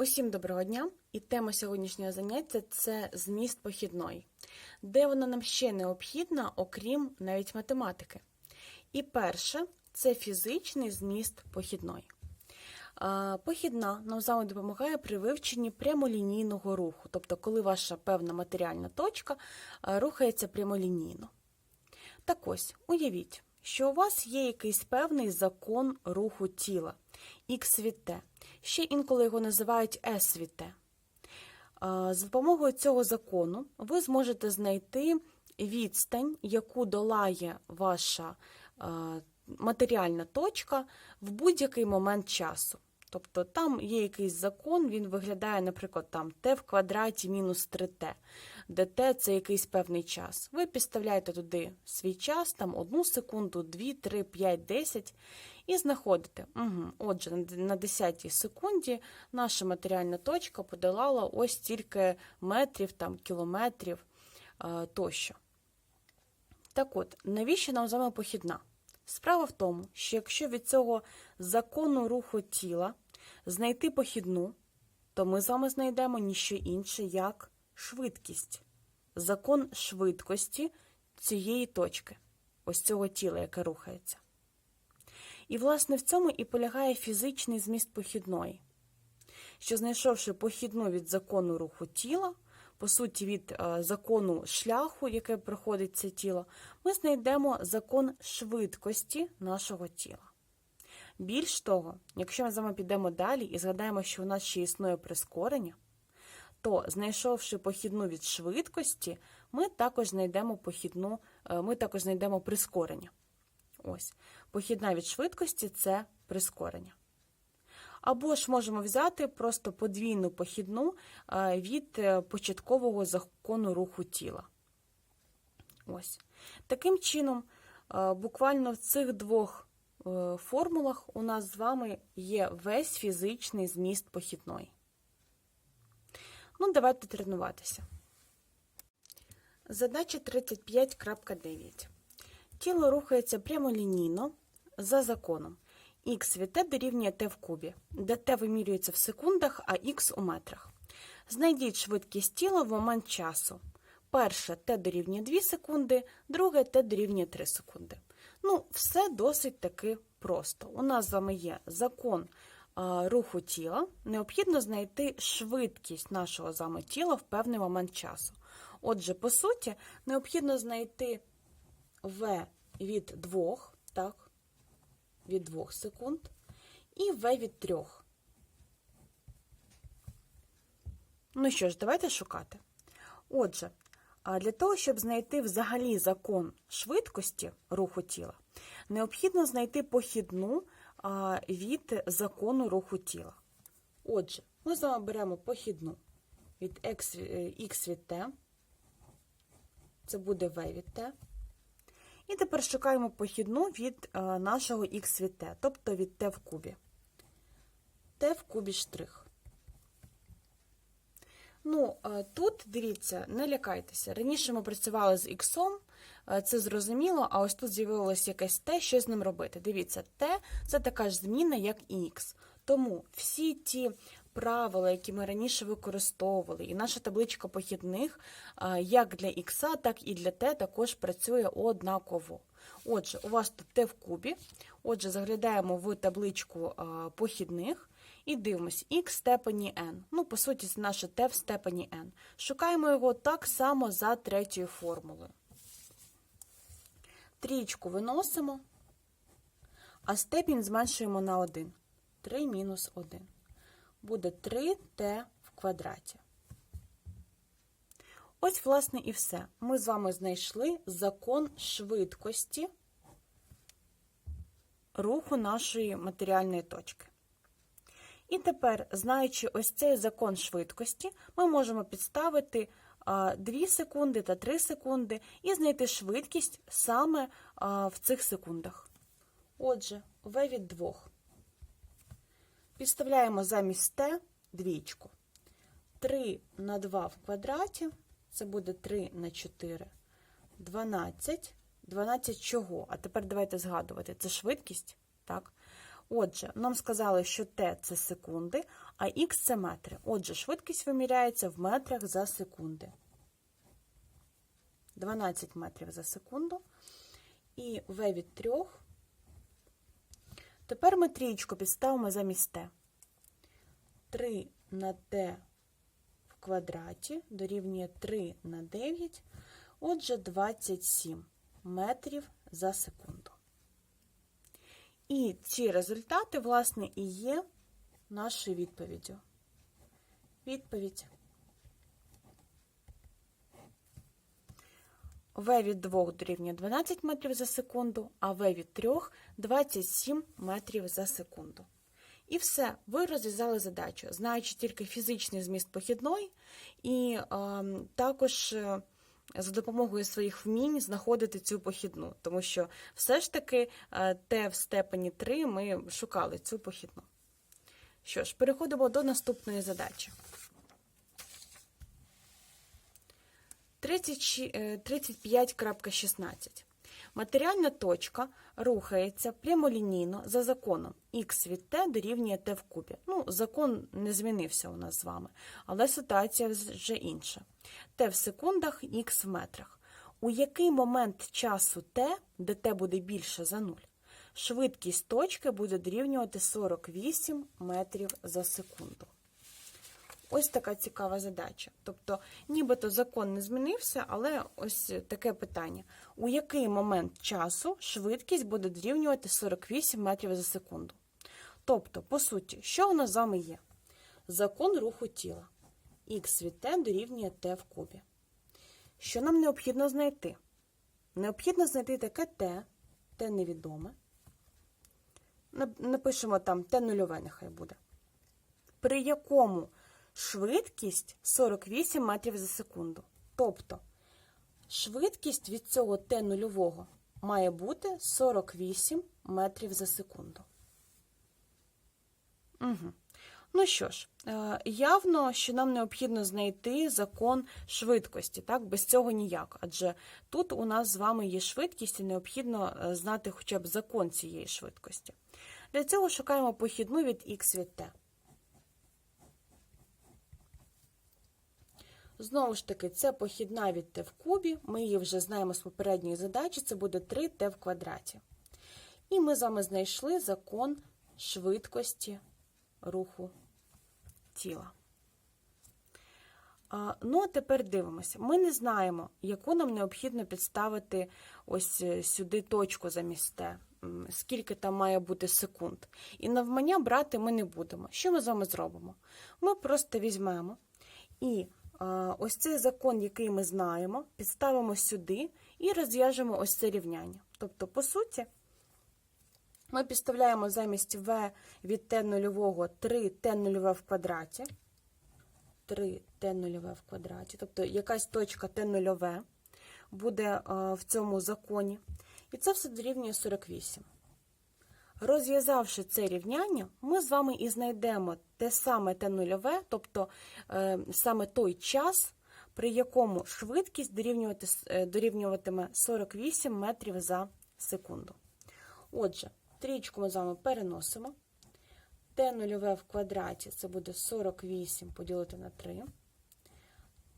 Усім доброго дня! І тема сьогоднішнього заняття це зміст похідної, де вона нам ще необхідна, окрім навіть математики. І перше це фізичний зміст похідної. Похідна нам з допомагає при вивченні прямолінійного руху, тобто, коли ваша певна матеріальна точка рухається прямолінійно. Так ось, уявіть, що у вас є якийсь певний закон руху тіла Х Т. Ще інколи його називають S від Т. За допомогою цього закону ви зможете знайти відстань, яку долає ваша матеріальна точка в будь-який момент часу. Тобто там є якийсь закон, він виглядає, наприклад, там t в квадраті мінус 3t, де t – це якийсь певний час. Ви підставляєте туди свій час, там 1 секунду, 2, 3, 5, 10, і знаходите. Угу. Отже, на 10 секунді наша матеріальна точка подолала ось стільки метрів, там, кілометрів е, тощо. Так от, навіщо нам з вами похідна? Справа в тому, що якщо від цього закону руху тіла знайти похідну, то ми з вами знайдемо ніщо інше, як швидкість. Закон швидкості цієї точки, ось цього тіла, яке рухається. І, власне, в цьому і полягає фізичний зміст похідної, що, знайшовши похідну від закону руху тіла, по суті, від е, закону шляху, яке проходить це тіло, ми знайдемо закон швидкості нашого тіла. Більш того, якщо ми з вами підемо далі і згадаємо, що у нас ще існує прискорення, то, знайшовши похідну від швидкості, ми також знайдемо похідну, е, ми також знайдемо прискорення. Ось, похідна від швидкості це прискорення. Або ж можемо взяти просто подвійну похідну е, від е, початкового закону руху тіла. Ось. Таким чином, е, буквально в цих двох формулах у нас з вами є весь фізичний зміст похідної. Ну, давайте тренуватися. Задача 35.9. Тіло рухається прямолінійно за законом. Х від t дорівнює t в кубі, де t вимірюється в секундах, а х у метрах. Знайдіть швидкість тіла в момент часу. Перше t дорівнює 2 секунди, друге t дорівнює 3 секунди. Ну, все досить таки просто. У нас з вами є закон руху тіла. Необхідно знайти швидкість нашого з вами тіла в певний момент часу. Отже, по суті, необхідно знайти v від 2, так, від 2 секунд, і v від 3. Ну що ж, давайте шукати. Отже, для того, щоб знайти взагалі закон швидкості руху тіла, необхідно знайти похідну від закону руху тіла. Отже, ми з вами беремо похідну від x від t, це буде v від t. І тепер шукаємо похідну від нашого х від t, тобто від t в кубі. t в кубі штрих. Ну, тут, дивіться, не лякайтеся. Раніше ми працювали з х, це зрозуміло, а ось тут з'явилося якесь t, що з ним робити. Дивіться, t – це така ж зміна, як і х. Тому всі ті правила, які ми раніше використовували, і наша табличка похідних, як для х, так і для t, також працює однаково. Отже, у вас тут t в кубі. Отже, заглядаємо в табличку похідних. І дивимось, х в степені n. Ну, по суті, це наше t в степені n. Шукаємо його так само за третьою формулою. Трічку виносимо, а степінь зменшуємо на 1. 3 мінус 1. Буде 3t в квадраті. Ось, власне, і все. Ми з вами знайшли закон швидкості руху нашої матеріальної точки. І тепер, знаючи ось цей закон швидкості, ми можемо підставити 2 секунди та 3 секунди і знайти швидкість саме в цих секундах. Отже, v від 2. Підставляємо замість t двічку. 3 на 2 в квадраті, це буде 3 на 4, 12. 12 чого? А тепер давайте згадувати, це швидкість, так? Отже, нам сказали, що Т це секунди, а Х це метри. Отже, швидкість виміряється в метрах за секунди. 12 метрів за секунду. І В від 3. Тепер ми трієчку підставимо замість Т. 3 на Т в квадраті дорівнює 3 на 9, отже, 27 метрів за секунду. І ці результати, власне, і є нашою відповіддю. Відповідь. В від 2 дорівнює 12 метрів за секунду, а В від 3 – 27 метрів за секунду. І все, ви розв'язали задачу, знаючи тільки фізичний зміст похідної, і е, також е, за допомогою своїх вмінь знаходити цю похідну, тому що все ж таки е, те в степені 3 ми шукали цю похідну. Що ж, переходимо до наступної задачі. 30 е, 35.16. Матеріальна точка рухається прямолінійно за законом х від t дорівнює t в кубі. Ну, закон не змінився у нас з вами, але ситуація вже інша. t в секундах, х в метрах. У який момент часу t, де t буде більше за 0, швидкість точки буде дорівнювати 48 метрів за секунду. Ось така цікава задача. Тобто, нібито закон не змінився, але ось таке питання: у який момент часу швидкість буде дорівнювати 48 метрів за секунду? Тобто, по суті, що у нас з вами є? Закон руху тіла. Х від t дорівнює t в кубі. Що нам необхідно знайти? Необхідно знайти таке t, t невідоме. Напишемо там t нульове, нехай буде. При якому швидкість 48 метрів за секунду. Тобто швидкість від цього t нульового має бути 48 метрів за секунду. Угу. Ну що ж, е, явно, що нам необхідно знайти закон швидкості, так, без цього ніяк. Адже тут у нас з вами є швидкість і необхідно е, знати хоча б закон цієї швидкості. Для цього шукаємо похідну від х від t. Знову ж таки, це похідна від t в кубі. Ми її вже знаємо з попередньої задачі, це буде 3t в квадраті. І ми з вами знайшли закон швидкості руху тіла. Ну, а тепер дивимося. Ми не знаємо, яку нам необхідно підставити ось е, сюди точку замість Т, скільки там має бути секунд. І навмання брати ми не будемо. Що ми з вами зробимо? Ми просто візьмемо і ось цей закон, який ми знаємо, підставимо сюди і розв'яжемо ось це рівняння. Тобто, по суті, ми підставляємо замість v від t нульового 3t нульове в квадраті. 3t нульове в квадраті, тобто якась точка t нульове буде в цьому законі. І це все дорівнює 48. Розв'язавши це рівняння, ми з вами і знайдемо те саме те нульове, тобто е, саме той час, при якому швидкість е, дорівнюватиме 48 метрів за секунду. Отже, трічку ми з вами переносимо. Т нульове в квадраті це буде 48 поділити на 3.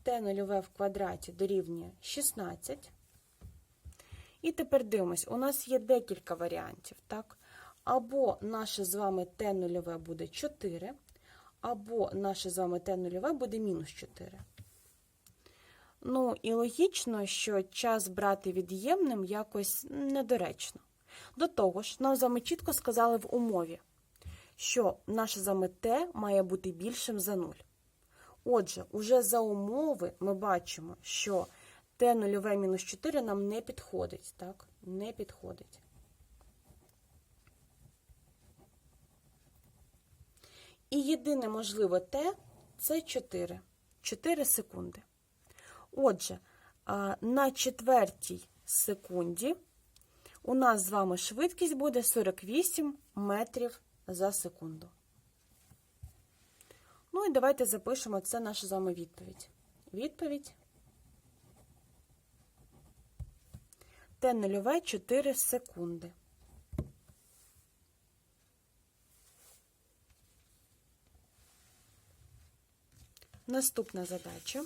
Т нульове в квадраті дорівнює 16. І тепер дивимось, у нас є декілька варіантів. так? Або наше з вами t нульове буде 4, або наше з вами t нульове буде мінус 4. Ну, і логічно, що час брати від'ємним якось недоречно. До того ж, нам з вами чітко сказали в умові, що наше з вами t має бути більшим за 0. Отже, уже за умови ми бачимо, що t нульове мінус 4 нам не підходить. так? Не підходить. І єдине можливе те це 4. 4 секунди. Отже, на четвертій секунді у нас з вами швидкість буде 48 метрів за секунду. Ну і давайте запишемо це наша з вами відповідь. Відповідь. Т нульове 4 секунди. Наступна задача.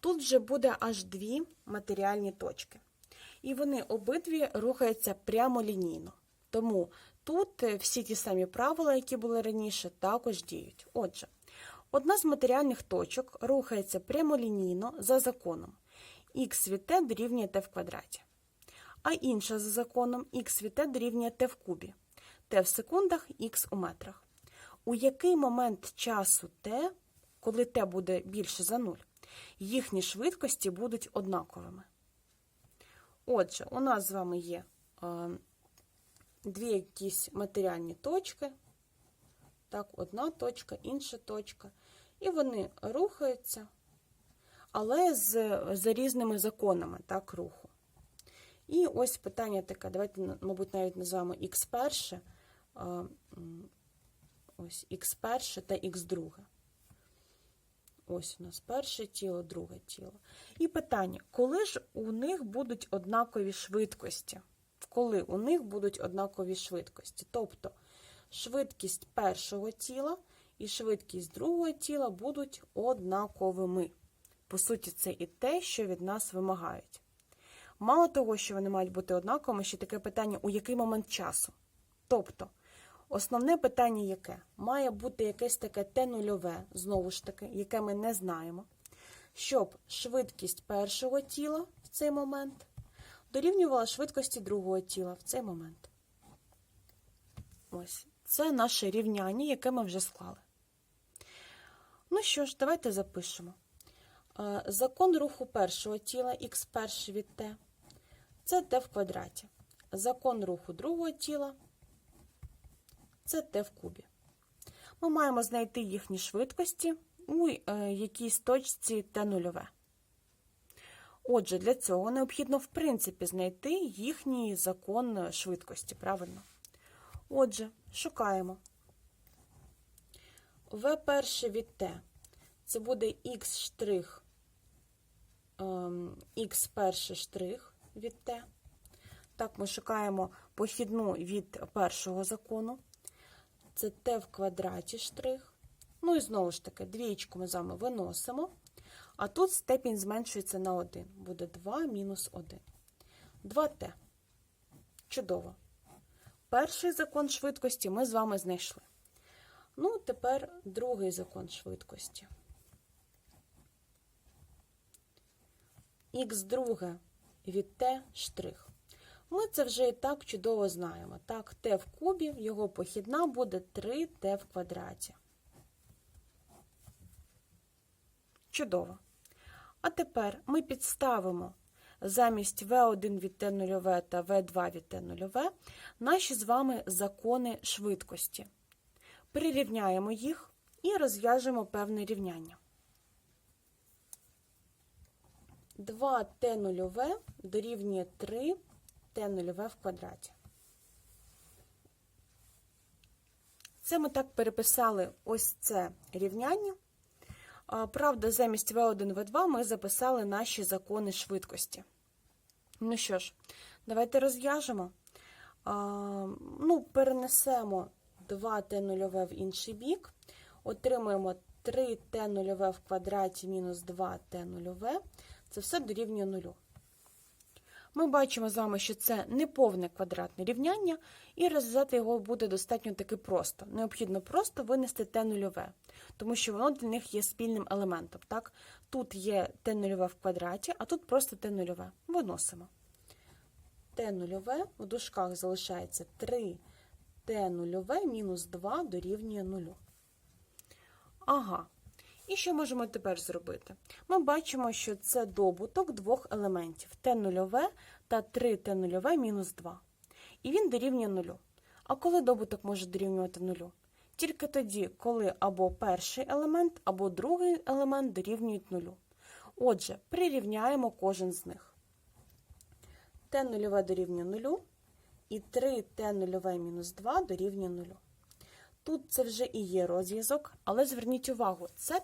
Тут вже буде аж дві матеріальні точки. І вони обидві рухаються прямолінійно. Тому тут е, всі ті самі правила, які були раніше, також діють. Отже, одна з матеріальних точок рухається прямолінійно за законом х від t дорівнює t в квадраті, а інша за законом х від t дорівнює t в кубі, t в секундах, х у метрах. У який момент часу t, коли t буде більше за 0, їхні швидкості будуть однаковими? Отже, у нас з вами є е, дві якісь матеріальні точки. Так, одна точка, інша точка. І вони рухаються, але з, за різними законами так, руху. І ось питання таке. Давайте, мабуть, навіть називаємо х перше, ось х перше та х друге. Ось у нас перше тіло, друге тіло. І питання: коли ж у них будуть однакові швидкості? Коли у них будуть однакові швидкості? Тобто швидкість першого тіла і швидкість другого тіла будуть однаковими. По суті, це і те, що від нас вимагають. Мало того, що вони мають бути однаковими, ще таке питання, у який момент часу. Тобто, Основне питання яке? Має бути якесь таке те нульове, знову ж таки, яке ми не знаємо, щоб швидкість першого тіла в цей момент дорівнювала швидкості другого тіла в цей момент. Ось, це наше рівняння, яке ми вже склали. Ну що ж, давайте запишемо. Е, Закон руху першого тіла х перше від t це t в квадраті. Закон руху другого тіла це t в кубі. Ми маємо знайти їхні швидкості у е, якійсь точці t нульове. Отже, для цього необхідно, в принципі, знайти їхній закон швидкості, правильно? Отже, шукаємо. v перше від t це буде x штрих, ем, x перший штрих від t. Так, ми шукаємо похідну від першого закону це t в квадраті штрих. Ну і знову ж таки, двієчку ми з вами виносимо. А тут степінь зменшується на 1. Буде 2 мінус 1. 2t. Чудово. Перший закон швидкості ми з вами знайшли. Ну, тепер другий закон швидкості. х друге від t штрих. Ми це вже і так чудово знаємо. Так, t в кубі, його похідна буде 3t в квадраті. Чудово. А тепер ми підставимо замість v1 від t 0 та v2 від t 0 наші з вами закони швидкості. Прирівняємо їх і розв'яжемо певне рівняння. 2t 0 дорівнює 3 t нульове в квадраті. Це ми так переписали ось це рівняння. Правда, замість V1, V2 ми записали наші закони швидкості. Ну що ж, давайте розв'яжемо. Ну, перенесемо 2t нульове в інший бік. Отримуємо 3t нульове в квадраті мінус 2t нульове. Це все дорівнює нулю. Ми бачимо з вами, що це неповне квадратне рівняння, і розв'язати його буде достатньо таки просто. Необхідно просто винести те нульове, тому що воно для них є спільним елементом. Так? Тут є те нульове в квадраті, а тут просто те нульове. Виносимо. Те нульове в дужках залишається 3 те нульове мінус 2 дорівнює 0. Ага. І що можемо тепер зробити? Ми бачимо, що це добуток двох елементів t0 та 3t0 мінус 2. І він дорівнює 0. А коли добуток може дорівнювати 0? Тільки тоді, коли або перший елемент, або другий елемент дорівнюють 0. Отже, прирівняємо кожен з них. t0 дорівнює 0, і 3t0 мінус 2 дорівнює 0. Тут це вже і є розв'язок, але зверніть увагу, це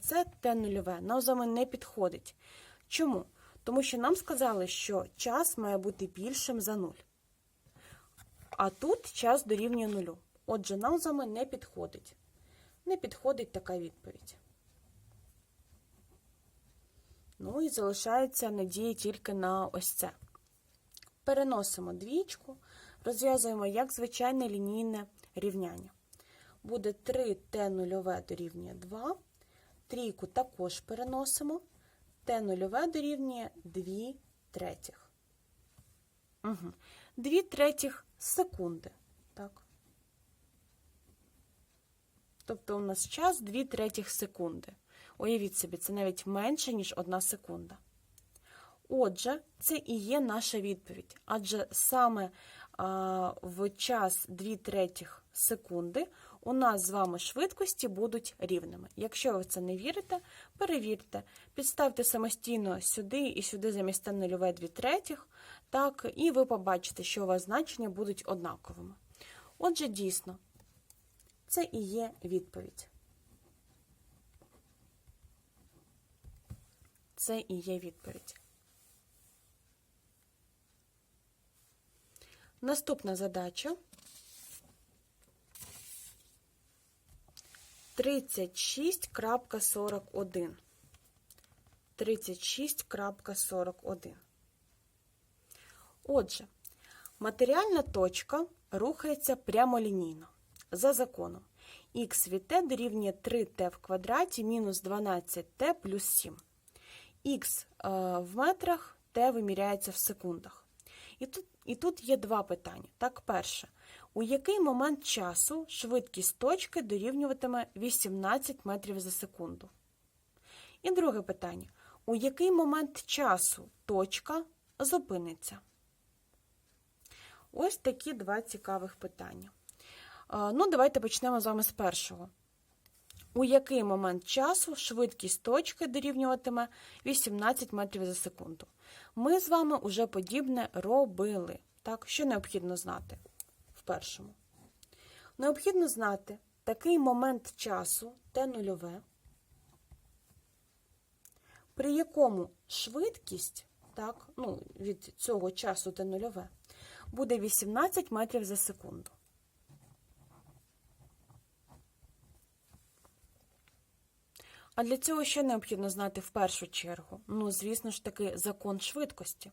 це те нульове, нам з не підходить. Чому? Тому що нам сказали, що час має бути більшим за 0. А тут час дорівнює нулю. Отже, нам з не підходить. Не підходить така відповідь. Ну і залишається надія тільки на ось це. Переносимо двічку, розв'язуємо як звичайне лінійне рівняння. Буде 3t0 дорівнює 2. Трійку також переносимо. t0 дорівнює 2 третіх. Угу. 2 третіх секунди. Так. Тобто у нас час 2 третіх секунди. Уявіть собі, це навіть менше, ніж 1 секунда. Отже, це і є наша відповідь. Адже саме а, в час 2 третіх секунди у нас з вами швидкості будуть рівними. Якщо ви в це не вірите, перевірте, підставте самостійно сюди і сюди замість нульове 2 третіх, так, і ви побачите, що у вас значення будуть однаковими. Отже, дійсно, це і є відповідь. Це і є відповідь. Наступна задача. 36.41. 36.41. Отже, матеріальна точка рухається прямолінійно. За законом. Х від t дорівнює 3t в квадраті мінус 12t плюс 7. Х в метрах, t виміряється в секундах. І тут, і тут є два питання. Так, перше. У який момент часу швидкість точки дорівнюватиме 18 метрів за секунду? І друге питання. У який момент часу точка зупиниться? Ось такі два цікавих питання. Ну, давайте почнемо з вами з першого. У який момент часу швидкість точки дорівнюватиме 18 метрів за секунду? Ми з вами уже подібне робили. Так, що необхідно знати в першому? Необхідно знати такий момент часу Т0, при якому швидкість так, ну, від цього часу Т0 буде 18 метрів за секунду. А для цього що необхідно знати в першу чергу? Ну, звісно ж таки, закон швидкості.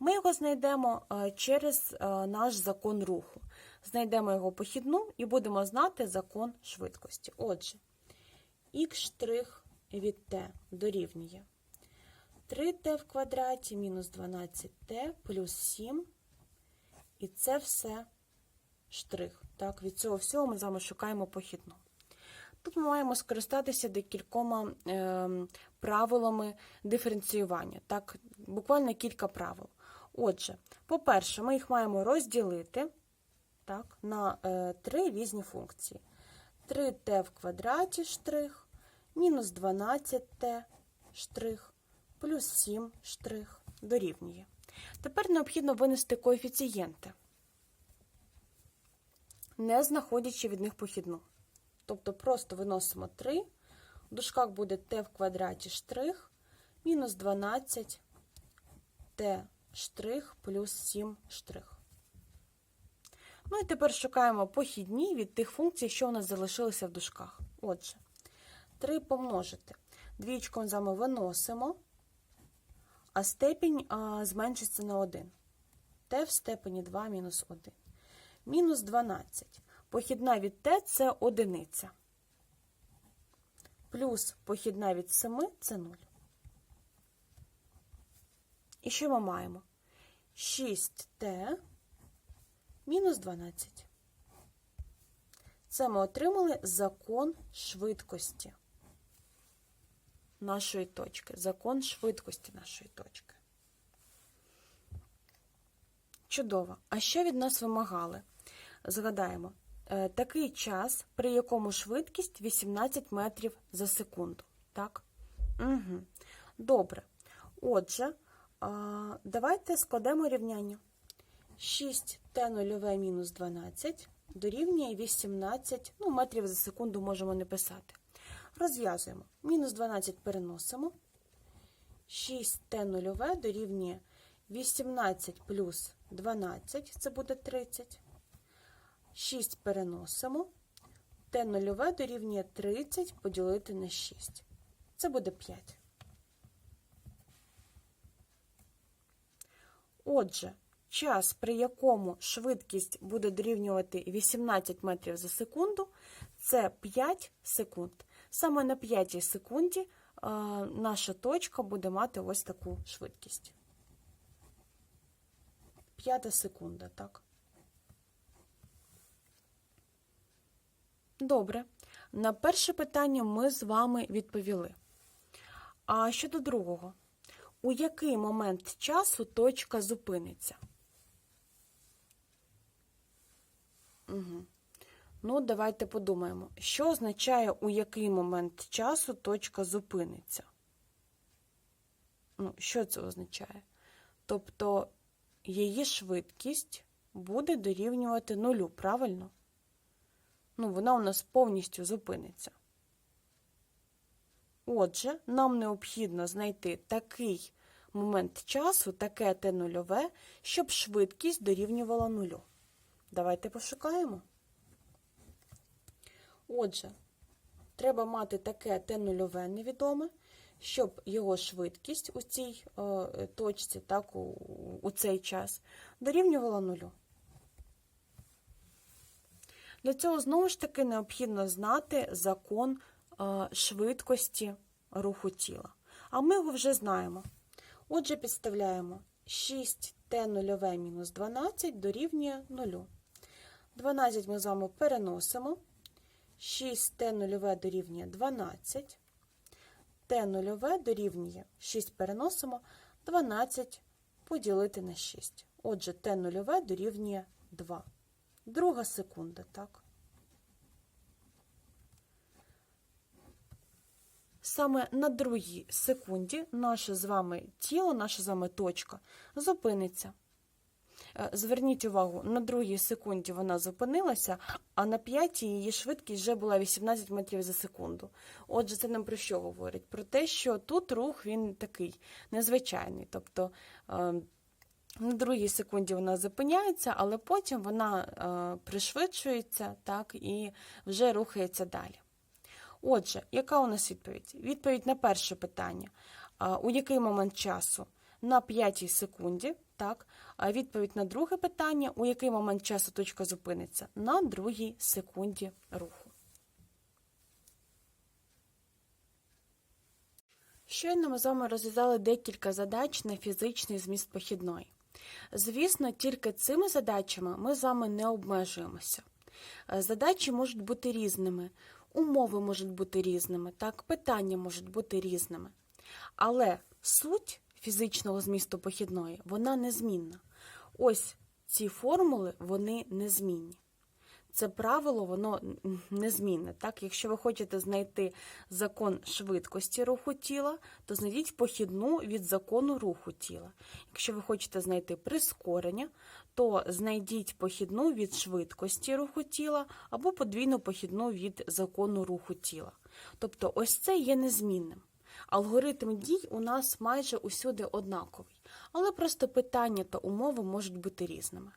Ми його знайдемо через наш закон руху. Знайдемо його похідну і будемо знати закон швидкості. Отже, х' від t дорівнює 3t в квадраті мінус 12t плюс 7. І це все штрих. Так, Від цього всього ми з вами шукаємо похідну. Тут ми маємо скористатися декількома е, правилами диференціювання. Так, Буквально кілька правил. Отже, по-перше, ми їх маємо розділити так, на е, три різні функції. 3t в квадраті штрих, мінус 12t штрих, плюс 7 штрих дорівнює. Тепер необхідно винести коефіцієнти, не знаходячи від них похідну. Тобто просто виносимо 3, в дужках буде t в квадраті штрих, мінус 12 t штрих плюс 7 штрих. Ну і тепер шукаємо похідні від тих функцій, що у нас залишилися в дужках. Отже, 3 помножити. Двічку з вами виносимо, а степінь а, зменшиться на 1. t в степені 2 мінус 1. Мінус 12. Похідна від t – це одиниця. Плюс похідна від 7 – це 0. І що ми маємо? 6t мінус 12. Це ми отримали закон швидкості нашої точки. Закон швидкості нашої точки. Чудово. А що від нас вимагали? Згадаємо, такий час, при якому швидкість 18 метрів за секунду. Так? Угу. Добре. Отже, давайте складемо рівняння. 6t0 мінус 12 дорівнює 18 ну, метрів за секунду можемо не писати. Розв'язуємо. Мінус 12 переносимо. 6t0 дорівнює 18 плюс 12, це буде 30. 6 переносимо. Т нульове дорівнює 30 поділити на 6. Це буде 5. Отже, час, при якому швидкість буде дорівнювати 18 метрів за секунду, це 5 секунд. Саме на 5 секунді е, наша точка буде мати ось таку швидкість. П'ята секунда, так. Добре. На перше питання ми з вами відповіли. А щодо другого, у який момент часу точка зупиниться? Угу. Ну, давайте подумаємо, що означає, у який момент часу точка зупиниться? Ну, що це означає? Тобто її швидкість буде дорівнювати нулю, правильно? Ну, вона у нас повністю зупиниться. Отже, нам необхідно знайти такий момент часу, таке те нульове, щоб швидкість дорівнювала нулю. Давайте пошукаємо. Отже, треба мати таке те нульове невідоме, щоб його швидкість у цій е, точці, так, у, у цей час, дорівнювала нулю. Для цього, знову ж таки, необхідно знати закон е, швидкості руху тіла. А ми його вже знаємо. Отже, підставляємо 6t0 мінус 12 дорівнює 0. 12 ми з вами переносимо. 6t0 дорівнює 12. t0 дорівнює 6 переносимо, 12 поділити на 6. Отже, t0 дорівнює 2. Друга секунда, так? Саме на другій секунді наше з вами тіло, наша з вами точка зупиниться. Е, Зверніть увагу, на другій секунді вона зупинилася, а на п'ятій її швидкість вже була 18 метрів за секунду. Отже, це нам про що говорить? Про те, що тут рух він такий незвичайний. Тобто е, на другій секунді вона зупиняється, але потім вона е, пришвидшується так, і вже рухається далі. Отже, яка у нас відповідь? Відповідь на перше питання. У який момент часу? На п'ятій секунді. Так. А відповідь на друге питання: у який момент часу точка зупиниться? На другій секунді руху. Щойно ми з вами розв'язали декілька задач на фізичний зміст похідної. Звісно, тільки цими задачами ми з вами не обмежуємося. Е, Задачі можуть бути різними, умови можуть бути різними, так, питання можуть бути різними. Але суть фізичного змісту похідної, вона незмінна. Ось ці формули, вони незмінні. Це правило, воно незмінне. Так? Якщо ви хочете знайти закон швидкості руху тіла, то знайдіть похідну від закону руху тіла. Якщо ви хочете знайти прискорення, то знайдіть похідну від швидкості руху тіла або подвійну похідну від закону руху тіла. Тобто, ось це є незмінним. Алгоритм дій у нас майже усюди однаковий, але просто питання та умови можуть бути різними.